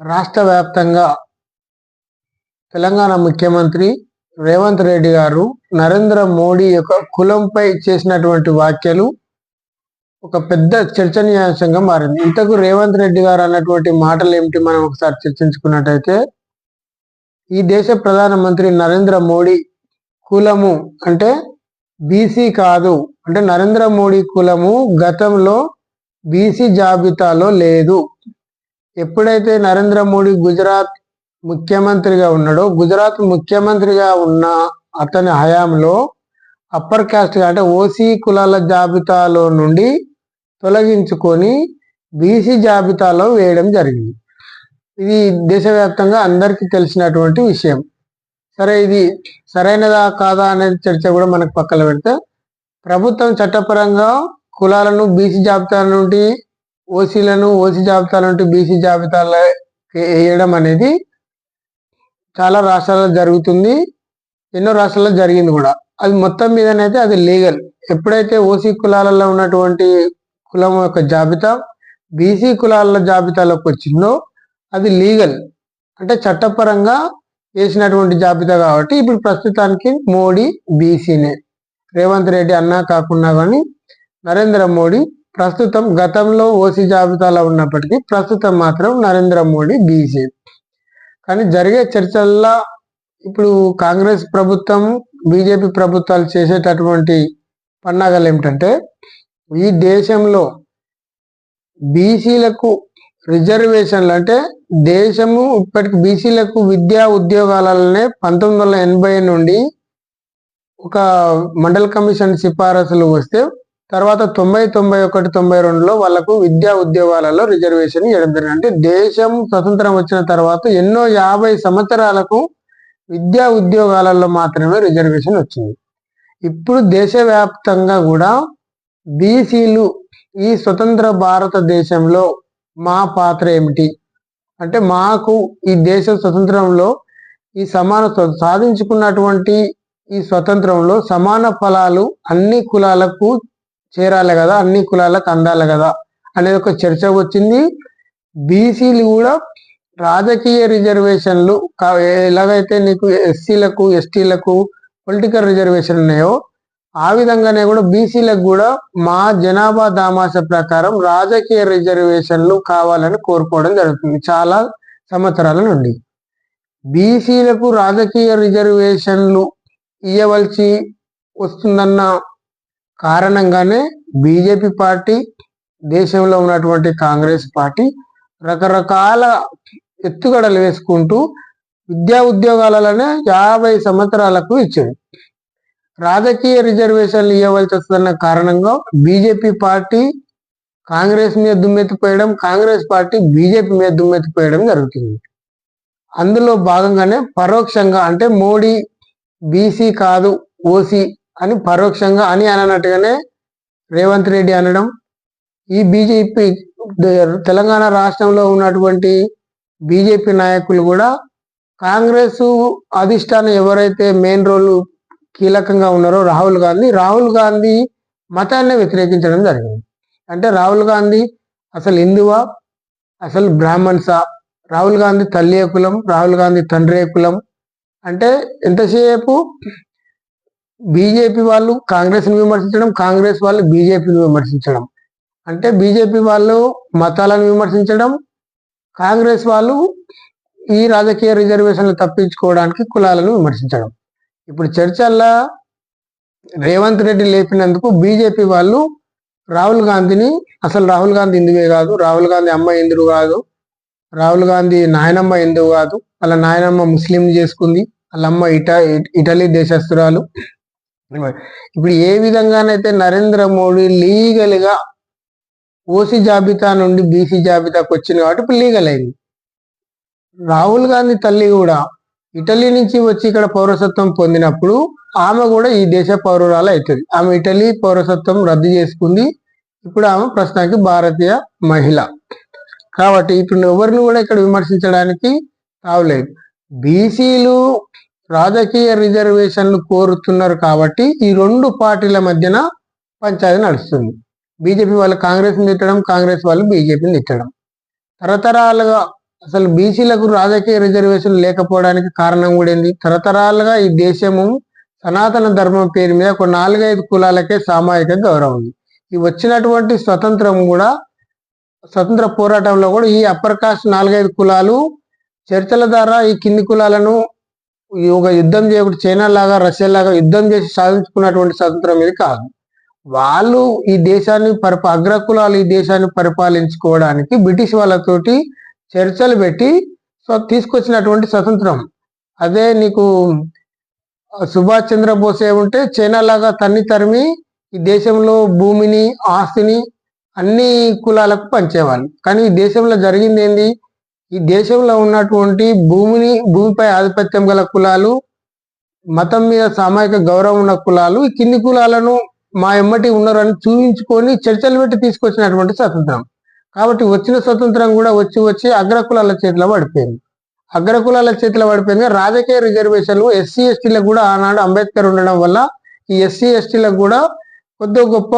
రాష్ట్ర వ్యాప్తంగా తెలంగాణ ముఖ్యమంత్రి రేవంత్ రెడ్డి గారు నరేంద్ర మోడీ యొక్క కులంపై చేసినటువంటి వ్యాఖ్యలు ఒక పెద్ద చర్చనీయాంశంగా మారింది. ఇంతకు రేవంత్ రెడ్డి గారు అన్నటువంటి మాటలు ఏమిటి మనం ఒకసారి చర్చించుకున్నట్టయితే ఈ దేశ ప్రధానమంత్రి నరేంద్ర మోడీ కులము అంటే బీసీ కాదు. అంటే నరేంద్ర మోడీ కులము గతంలో బీసీ జాబితాలో లేదు. ఎప్పుడైతే నరేంద్ర మోడీ గుజరాత్ ముఖ్యమంత్రిగా ఉన్నాడో గుజరాత్ ముఖ్యమంత్రిగా ఉన్న అతని హయాంలో అప్పర్ కాస్ట్ అంటే ఓసీ కులాల జాబితాలో నుండి తొలగించుకొని బీసీ జాబితాలో వేయడం జరిగింది. ఇది దేశవ్యాప్తంగా అందరికీ తెలిసినటువంటి విషయం. సరే ఇది సరైనదా కాదా అనేది చర్చ కూడా మనకు పక్కన పెడితే ప్రభుత్వం చట్టపరంగా కులాలను బీసీ జాబితా నుండి ఓసీలను ఓసీ జాబితాలు నుండి బీసీ జాబితాలో వేయడం అనేది చాలా రాష్ట్రాల్లో జరుగుతుంది. ఎన్నో రాష్ట్రాల్లో జరిగింది కూడా. అది మొత్తం మీదనైతే అది లీగల్. ఎప్పుడైతే ఓసీ కులాలలో ఉన్నటువంటి కులం యొక్క జాబితా బీసీ కులాల జాబితాలోకి వచ్చిందో అది లీగల్. అంటే చట్టపరంగా వేసినటువంటి జాబితా కాబట్టి ఇప్పుడు ప్రస్తుతానికి మోడీ బీసీనే. రేవంత్ రెడ్డి అన్నా కాకుండా కానీ నరేంద్ర మోడీ ప్రస్తుతం గతంలో ఓసీ జాబితాలో ఉన్నప్పటికీ ప్రస్తుతం మాత్రం నరేంద్ర మోడీ బీజేపీ కానీ జరిగే చర్చల్లో ఇప్పుడు కాంగ్రెస్ ప్రభుత్వం బీజేపీ ప్రభుత్వాలు చేసేటటువంటి పన్నాగాలు ఏమిటంటే ఈ దేశంలో బీసీలకు రిజర్వేషన్లు అంటే దేశము ఇప్పటికి బీసీలకు విద్యా ఉద్యోగాలనే పంతొమ్మిది వందల ఎనభై నుండి ఒక మండల్ కమిషన్ సిఫారసులు వస్తే తర్వాత తొంభై తొంభై ఒకటి తొంభై రెండులో వాళ్ళకు విద్యా ఉద్యోగాలలో రిజర్వేషన్ ఇవ్వడం జరిగింది. అంటే దేశం స్వతంత్రం వచ్చిన తర్వాత ఎన్నో యాభై సంవత్సరాలకు విద్యా ఉద్యోగాలలో మాత్రమే రిజర్వేషన్ వచ్చింది. ఇప్పుడు దేశవ్యాప్తంగా కూడా బీసీలు ఈ స్వతంత్ర భారతదేశంలో మా పాత్ర ఏమిటి? అంటే మాకు ఈ దేశ స్వతంత్రంలో ఈ సమాన సాధించుకున్నటువంటి ఈ స్వతంత్రంలో సమాన ఫలాలు అన్ని కులాలకు చేరాలి కదా అన్ని కులాలకు అందాలి కదా అనేది ఒక చర్చ వచ్చింది. బీసీలు కూడా రాజకీయ రిజర్వేషన్లు ఎలాగైతే నీకు ఎస్సీలకు ఎస్టీలకు పొలిటికల్ రిజర్వేషన్ ఉన్నాయో ఆ విధంగానే కూడా బీసీలకు కూడా మా జనాభా దామాస ప్రకారం రాజకీయ రిజర్వేషన్లు కావాలని కోరుకోవడం జరుగుతుంది చాలా సంవత్సరాల నుండి. బీసీలకు రాజకీయ రిజర్వేషన్లు ఇవ్వవలసి వస్తుందన్న కారణంగానే బీజేపీ పార్టీ దేశంలో ఉన్నటువంటి కాంగ్రెస్ పార్టీ రకరకాల ఎత్తుగడలు వేసుకుంటూ విద్యా ఉద్యోగాలలోనే యాభై సంవత్సరాలకు ఇచ్చింది. రాజకీయ రిజర్వేషన్లు ఇవ్వవలసి వస్తుందన్న కారణంగా బీజేపీ పార్టీ కాంగ్రెస్ మీద దుమ్మెత్తిపోయడం కాంగ్రెస్ పార్టీ బీజేపీ మీద దుమ్మెత్తిపోయడం జరుగుతుంది. అందులో భాగంగానే పరోక్షంగా అంటే మోడీ బీసీ కాదు ఓసీ అని పరోక్షంగా అని అనట్టుగానే రేవంత్ రెడ్డి అనడం ఈ బీజేపీ తెలంగాణ రాష్ట్రంలో ఉన్నటువంటి బీజేపీ నాయకులు కూడా కాంగ్రెస్ అధిష్టానం ఎవరైతే మెయిన్ రోల్ కీలకంగా ఉన్నారో రాహుల్ గాంధీ రాహుల్ గాంధీ మతాన్ని వ్యతిరేకించడం జరిగింది. అంటే రాహుల్ గాంధీ అసలు హిందువా? అసలు బ్రాహ్మణ్సా? రాహుల్ గాంధీ తల్లి కులం? రాహుల్ గాంధీ తండ్రి కులం? అంటే ఎంతసేపు బీజేపీ వాళ్ళు కాంగ్రెస్ని విమర్శించడం కాంగ్రెస్ వాళ్ళు బీజేపీని విమర్శించడం. అంటే బీజేపీ వాళ్ళు మతాలను విమర్శించడం కాంగ్రెస్ వాళ్ళు ఈ రాజకీయ రిజర్వేషన్లు తప్పించుకోవడానికి కులాలను విమర్శించడం. ఇప్పుడు చర్చల్లో రేవంత్ రెడ్డి లేపినందుకు బీజేపీ వాళ్ళు రాహుల్ గాంధీని అసలు రాహుల్ గాంధీ హిందువే కాదు రాహుల్ గాంధీ అమ్మ హిందువు కాదు రాహుల్ గాంధీ నాయనమ్మ హిందువు కాదు వాళ్ళ నాయనమ్మ ముస్లిం చేసుకుంది వాళ్ళ అమ్మ ఇట ఇటలీ దేశస్తురాలు ఇప్పుడు ఏ విధంగానైతే నరేంద్ర మోడీ లీగల్గా ఓసీ జాబితా నుండి బీసీ జాబితాకు వచ్చింది కాబట్టి ఇప్పుడు లీగల్ అయింది. రాహుల్ గాంధీ తల్లి కూడా ఇటలీ నుంచి వచ్చి ఇక్కడ పౌరసత్వం పొందినప్పుడు ఆమె కూడా ఈ దేశ పౌరురాలు అవుతుంది. ఆమె ఇటలీ పౌరసత్వం రద్దు చేసుకుంది. ఇప్పుడు ఆమె ప్రస్తుతానికి భారతీయ మహిళ. కాబట్టి ఇప్పుడు ఎవరిని కూడా ఇక్కడ విమర్శించడానికి రావలేదు బీసీలు రాజకీయ రిజర్వేషన్లు కోరుతున్నారు కాబట్టి ఈ రెండు పార్టీల మధ్యన పంచాయతీ నడుస్తుంది. బీజేపీ వాళ్ళు కాంగ్రెస్ని తిట్టడం కాంగ్రెస్ వాళ్ళు బీజేపీని తిట్టడం. తరతరాలుగా అసలు బీసీలకు రాజకీయ రిజర్వేషన్ లేకపోవడానికి కారణం కూడా ఏంది? తరతరాలుగా ఈ దేశము సనాతన ధర్మం పేరు మీద ఒక నాలుగైదు కులాలకే సామాజిక గౌరవం ఉంది. ఈ వచ్చినటువంటి స్వతంత్రం కూడా స్వతంత్ర పోరాటంలో కూడా ఈ అప్పర్ కాస్ట్ నాలుగైదు కులాలు చర్చల ద్వారా ఈ కింది కులాలను ఒక యుద్ధం చేయకుండా చైనా లాగా రష్యా లాగా యుద్ధం చేసి సాధించుకున్నటువంటి స్వతంత్రం ఇది కాదు. వాళ్ళు ఈ దేశాన్ని పరిపా అగ్రకులాలు ఈ దేశాన్ని పరిపాలించుకోవడానికి బ్రిటిష్ వాళ్ళతోటి చర్చలు పెట్టి తీసుకొచ్చినటువంటి స్వతంత్రం. అదే నీకు సుభాష్ చంద్రబోస్ ఏముంటే చైనా లాగా తన్ని తరిమి ఈ దేశంలో భూమిని ఆస్తిని అన్ని కులాలకు పంచేవాళ్ళు. కానీ ఈ దేశంలో జరిగింది ఏంది? ఈ దేశంలో ఉన్నటువంటి భూమిని భూమిపై ఆధిపత్యం గల కులాలు మతం మీద సామాజిక గౌరవం ఉన్న కులాలు ఈ కింది కులాలను మా ఎమ్మటి ఉన్నారని చూపించుకొని చర్చలు పెట్టి తీసుకొచ్చినటువంటి స్వతంత్రం. కాబట్టి వచ్చిన స్వతంత్రం కూడా వచ్చి వచ్చి అగ్రకులాల చేతిలో పడిపోయింది. అగ్రకులాల చేతిలో పడిపోయింది రాజకీయ రిజర్వేషన్లు ఎస్సీ ఎస్టీలకు కూడా ఆనాడు అంబేద్కర్ ఉండడం వల్ల ఈ ఎస్సీ ఎస్టీలకు కూడా కొద్ది గొప్ప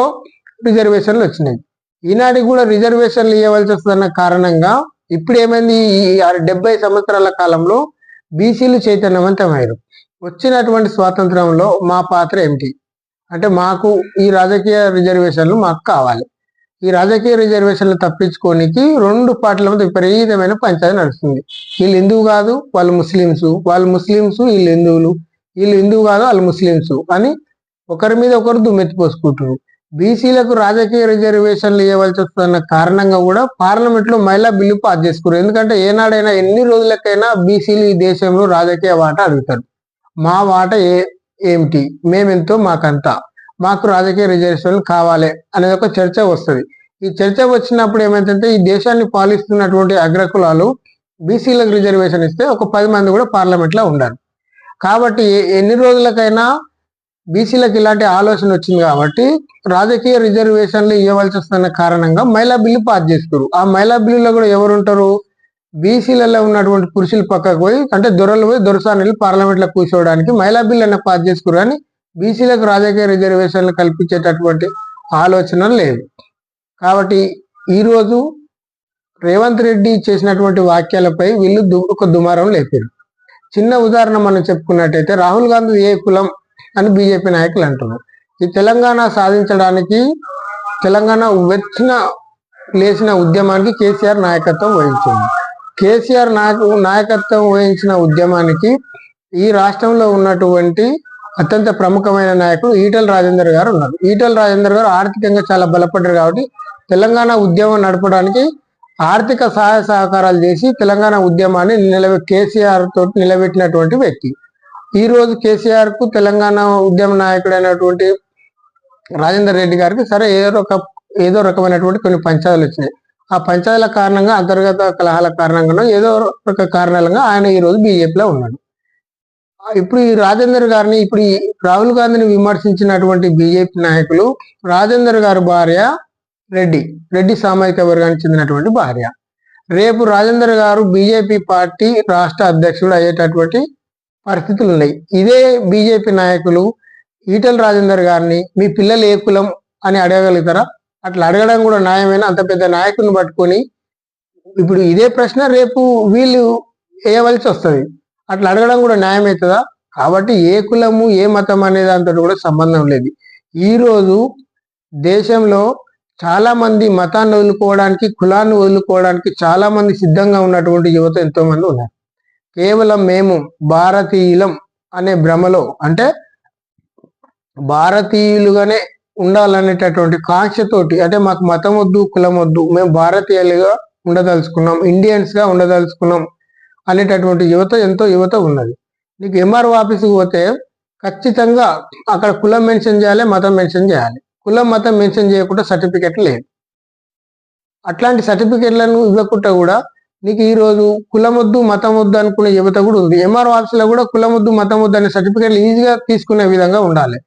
రిజర్వేషన్లు వచ్చినాయి. ఈనాటికి కూడా రిజర్వేషన్లు ఇవ్వవలసి వస్తున్న కారణంగా ఇప్పుడు ఏమైంది ఈ డెబ్బై సంవత్సరాల కాలంలో బీసీలు చైతన్యవంతమయ్యారు. వచ్చినటువంటి స్వాతంత్రంలో మా పాత్ర ఏమిటి? అంటే మాకు ఈ రాజకీయ రిజర్వేషన్లు మాకు కావాలి. ఈ రాజకీయ రిజర్వేషన్లు తప్పించుకోనికి రెండు పార్టీల మీద విపరీతమైన పంచాయతీ నడుస్తుంది. వీళ్ళు హిందువు కాదు వాళ్ళు ముస్లింస్ వాళ్ళు ముస్లింస్ వీళ్ళు హిందువులు. వీళ్ళు హిందువు కాదు వాళ్ళు ముస్లింస్ అని ఒకరి మీద ఒకరు దుమ్మెత్తిపోసుకుంటారు బీసీలకు రాజకీయ రిజర్వేషన్లు ఇవ్వవలసి వస్తున్న కారణంగా కూడా పార్లమెంట్లో మహిళా బిల్లు పాస్ చేసుకున్నారు. ఎందుకంటే ఏనాడైనా ఎన్ని రోజులకైనా బీసీలు ఈ దేశంలో రాజకీయ వాటా అడుగుతారు. మా వాట ఏ ఏమిటి? మేమెంతో మాకంతా. మాకు రాజకీయ రిజర్వేషన్లు కావాలి అనేది ఒక చర్చ వస్తుంది. ఈ చర్చ వచ్చినప్పుడు ఏమైందంటే ఈ దేశాన్ని పాలిస్తున్నటువంటి అగ్రకులాలు బీసీలకు రిజర్వేషన్ ఇస్తే ఒక పది మంది కూడా పార్లమెంట్లో ఉండాలి. కాబట్టి ఎన్ని రోజులకైనా బీసీలకు ఇలాంటి ఆలోచన వచ్చింది కాబట్టి రాజకీయ రిజర్వేషన్లు ఇవ్వవలసి వస్తున్న కారణంగా మహిళా బిల్లు పాస్ చేసుకురు ఆ మహిళా బిల్లులో కూడా ఎవరు ఉంటారు బీసీలలో ఉన్నటువంటి పురుషులు పక్కకు పోయి అంటే దొరలు పోయి దొరసాని పార్లమెంట్లో కూర్చోవడానికి మహిళా బిల్లు అన్న పాస్ చేసుకురు కానీ బీసీలకు రాజకీయ రిజర్వేషన్లు కల్పించేటటువంటి ఆలోచన లేదు. కాబట్టి ఈ రోజు రేవంత్ రెడ్డి చేసినటువంటి వాక్యాలపై వీళ్ళు దు- ఒక దుమారం లేపారు. చిన్న ఉదాహరణ మనం చెప్పుకున్నట్టయితే రాహుల్ గాంధీ ఏ కులం అని బీజేపీ నాయకులు అంటున్నారు. ఈ తెలంగాణ సాధించడానికి తెలంగాణ వచ్చిన లేచిన ఉద్యమానికి కేసీఆర్ నాయకత్వం వహించింది. కేసీఆర్ నాయకత్వం వహించిన ఉద్యమానికి ఈ రాష్ట్రంలో ఉన్నటువంటి అత్యంత ప్రముఖమైన నాయకుడు ఈటల రాజేందర్ గారు ఉన్నారు. ఈటల రాజేందర్ గారు ఆర్థికంగా చాలా బలపడ్డారు కాబట్టి తెలంగాణ ఉద్యమం నడపడానికి ఆర్థిక సహాయ సహకారాలు చేసి తెలంగాణ ఉద్యమాన్ని నిలబె కేసీఆర్ తోటి నిలబెట్టినటువంటి వ్యక్తి. ఈ రోజు కేసీఆర్కు తెలంగాణ ఉద్యమ నాయకుడైనటువంటి రాజేందర్ రెడ్డి గారికి సరే ఏదో ఒక ఏదో రకమైనటువంటి కొన్ని పంచాయతీలు వచ్చినాయి. ఆ పంచాయతీల కారణంగా అంతర్గత కలహాల కారణంగా ఏదో ఒక కారణాలుగా ఆయన ఈ రోజు బీజేపీలో ఉన్నాడు. ఇప్పుడు ఈ రాజేందర్ గారిని ఇప్పుడు ఈ రాహుల్ గాంధీని విమర్శించినటువంటి బీజేపీ నాయకులు రాజేందర్ గారి భార్య రెడ్డి రెడ్డి సామాజిక వర్గానికి చెందినటువంటి భార్య. రేపు రాజేందర్ గారు బీజేపీ పార్టీ రాష్ట్ర అధ్యక్షుడు అయ్యేటటువంటి పరిస్థితులు ఉన్నాయి ఇదే బీజేపీ నాయకులు ఈటల రాజేందర్ గారిని మీ పిల్లలు ఏ కులం అని అడగగలుగుతారా? అట్లా అడగడం కూడా న్యాయమైన అంత పెద్ద నాయకుని పట్టుకొని ఇప్పుడు ఇదే ప్రశ్న రేపు వీళ్ళు వేయవలసి వస్తుంది. అట్లా అడగడం కూడా న్యాయమవుతుందా? కాబట్టి ఏ కులము ఏ మతం అనే దాంతో కూడా సంబంధం లేదు. ఈరోజు దేశంలో చాలా మంది మతాన్ని వదులుకోవడానికి కులాన్ని వదులుకోవడానికి చాలా మంది సిద్ధంగా ఉన్నటువంటి యువత ఎంతో మంది ఉన్నారు. కేవలం మేము భారతీయులం అనే భ్రమలో అంటే భారతీయులుగానే ఉండాలనేటటువంటి కాంక్షతోటి అంటే మాకు మతం వద్దు కులం వద్దు మేము భారతీయులుగా ఉండదలుచుకున్నాం ఇండియన్స్గా ఉండదలుచుకున్నాం అనేటటువంటి యువత ఎంతో యువత ఉన్నది. నీకు ఎంఆర్ఓ ఆఫీస్కి పోతే ఖచ్చితంగా అక్కడ కులం మెన్షన్ చేయాలి మతం మెన్షన్ చేయాలి. కులం మతం మెన్షన్ చేయకుండా సర్టిఫికెట్ లేదు. అట్లాంటి సర్టిఫికెట్లను ఇవ్వకుండా కూడా నీకు ఈ రోజు కులమొద్దు మతం వద్దు అనుకునే యువత కూడా ఉంది. ఎంఆర్ ఆఫీసులో కూడా కులమొద్దు మతం వద్దు అనే సర్టిఫికేట్లు ఈజీగా తీసుకునే విధంగా ఉండాలి.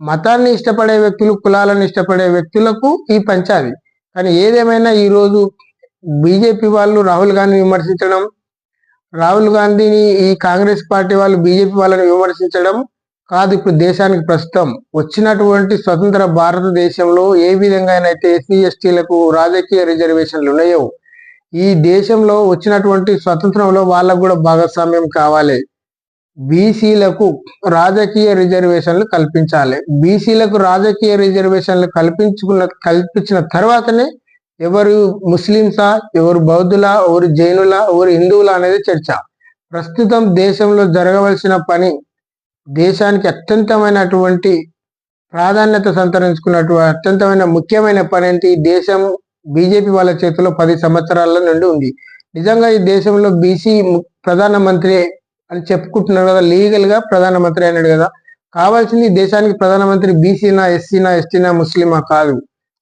మతాన్ని ఇష్టపడే వ్యక్తులు కులాలను ఇష్టపడే వ్యక్తులకు ఈ పంచాది కానీ ఏదేమైనా ఈ రోజు బీజేపీ వాళ్ళు రాహుల్ గాంధీని విమర్శించడం రాహుల్ గాంధీని ఈ కాంగ్రెస్ పార్టీ వాళ్ళు బీజేపీ వాళ్ళని విమర్శించడం కాదు. ఇప్పుడు దేశానికి ప్రస్తుతం వచ్చినటువంటి స్వతంత్ర భారతదేశంలో ఏ విధంగా అయితే ఎస్సీ ఎస్టీలకు రాజకీయ రిజర్వేషన్లు ఉన్నాయో ఈ దేశంలో వచ్చినటువంటి స్వతంత్రంలో వాళ్ళకు కూడా భాగస్వామ్యం కావాలి. బీసీలకు రాజకీయ రిజర్వేషన్లు కల్పించాలి. బీసీలకు రాజకీయ రిజర్వేషన్లు కల్పించుకున్న కల్పించిన తర్వాతనే ఎవరు ముస్లింసా ఎవరు బౌద్ధులా ఎవరు జైనులా ఎవరు హిందువులా అనేది చర్చ. ప్రస్తుతం దేశంలో జరగవలసిన పని దేశానికి అత్యంతమైనటువంటి ప్రాధాన్యత సంతరించుకున్నటువంటి అత్యంతమైన ముఖ్యమైన పని ఏంటి? ఈ దేశం బీజేపీ వాళ్ళ చేతిలో పది సంవత్సరాల నుండి ఉంది. నిజంగా ఈ దేశంలో బీసీ ప్రధానమంత్రి అని చెప్పుకుంటున్నారు కదా లీగల్గా ప్రధానమంత్రి అన్నాడు కదా. కావాల్సింది దేశానికి ప్రధానమంత్రి బీసీనా ఎస్సీనా ఎస్టీనా ముస్లిమా కాదు.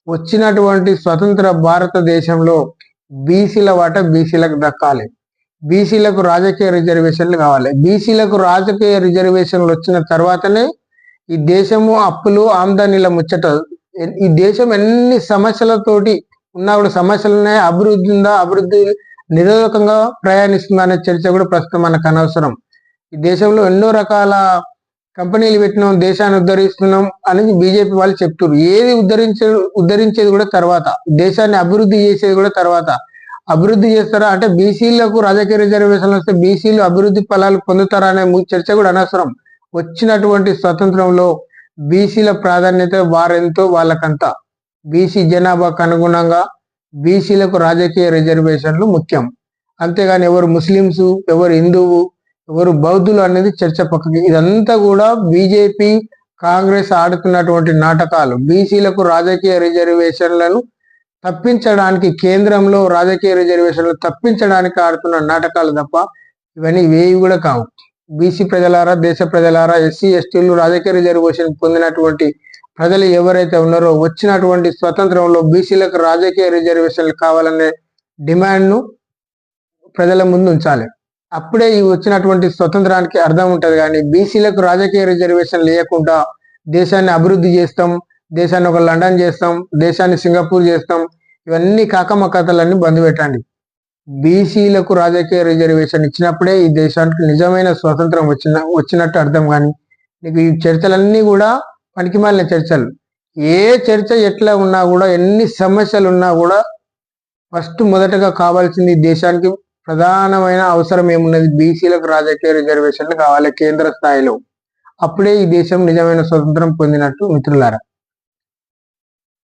వచ్చినటువంటి స్వతంత్ర భారతదేశంలో బీసీల వాట బీసీలకు దక్కాలి. బీసీలకు రాజకీయ రిజర్వేషన్లు కావాలి. బీసీలకు రాజకీయ రిజర్వేషన్లు వచ్చిన తర్వాతనే ఈ దేశము అప్పులు ఆమ్దానీల ముచ్చట ఈ దేశం ఎన్ని సమస్యలతోటి ఉన్నా కూడా సమస్యలనే అభివృద్ధి ఉందా అభివృద్ధి నిరోధకంగా ప్రయాణిస్తుందా అనే చర్చ కూడా ప్రస్తుతం మనకు అనవసరం. ఈ దేశంలో ఎన్నో రకాల కంపెనీలు పెట్టినాం దేశాన్ని ఉద్ధరిస్తున్నాం అనేది బీజేపీ వాళ్ళు చెప్తున్నారు ఏది ఉద్ధరించే ఉద్ధరించేది కూడా తర్వాత. దేశాన్ని అభివృద్ధి చేసేది కూడా తర్వాత. అభివృద్ధి చేస్తారా అంటే బీసీలకు రాజకీయ రిజర్వేషన్లు వస్తే బీసీలు అభివృద్ధి ఫలాలు పొందుతారా అనే చర్చ కూడా అనవసరం. వచ్చినటువంటి స్వతంత్రంలో బీసీల ప్రాధాన్యత వారెంతో? వాళ్ళకంతా. బీసీ జనాభాకు అనుగుణంగా బీసీలకు రాజకీయ రిజర్వేషన్లు ముఖ్యం. అంతేగాని ఎవరు ముస్లిమ్స్ ఎవరు హిందువు ఎవరు బౌద్ధులు అనేది చర్చ పక్కకి. ఇదంతా కూడా బీజేపీ కాంగ్రెస్ ఆడుతున్నటువంటి నాటకాలు. బీసీలకు రాజకీయ రిజర్వేషన్లను తప్పించడానికి కేంద్రంలో రాజకీయ రిజర్వేషన్లు తప్పించడానికి ఆడుతున్న నాటకాలు తప్ప ఇవన్నీ వేవి కూడా కావు. బీసీ ప్రజలారా దేశ ప్రజలారా ఎస్సీ ఎస్టీలు రాజకీయ రిజర్వేషన్ పొందినటువంటి ప్రజలు ఎవరైతే ఉన్నారో వచ్చినటువంటి స్వతంత్రంలో బీసీలకు రాజకీయ రిజర్వేషన్లు కావాలనే డిమాండ్ను ప్రజల ముందు ఉంచాలి. అప్పుడే ఈ వచ్చినటువంటి స్వతంత్రానికి అర్థం ఉంటుంది కానీ బీసీలకు రాజకీయ రిజర్వేషన్ లేకుండా దేశాన్ని అభివృద్ధి చేస్తాం దేశాన్ని ఒక లండన్ చేస్తాం దేశాన్ని సింగపూర్ చేస్తాం ఇవన్నీ కాకమ్మ కథలన్నీ బంద్ పెట్టండి. బీసీలకు రాజకీయ రిజర్వేషన్ ఇచ్చినప్పుడే ఈ దేశానికి నిజమైన స్వాతంత్రం వచ్చిన వచ్చినట్టు అర్థం కానీ నీకు ఈ చర్చలన్నీ కూడా పనికిమాలిన చర్చలు. ఏ చర్చ ఎట్లా ఉన్నా కూడా ఎన్ని సమస్యలు ఉన్నా కూడా ఫస్ట్ మొదటగా కావాల్సింది దేశానికి ప్రధానమైన అవసరం ఏమున్నది? బీసీలకు రాజకీయ రిజర్వేషన్లు కావాలి కేంద్ర స్థాయిలో. అప్పుడే ఈ దేశం నిజమైన స్వతంత్రం పొందినట్టు మిత్రులారా.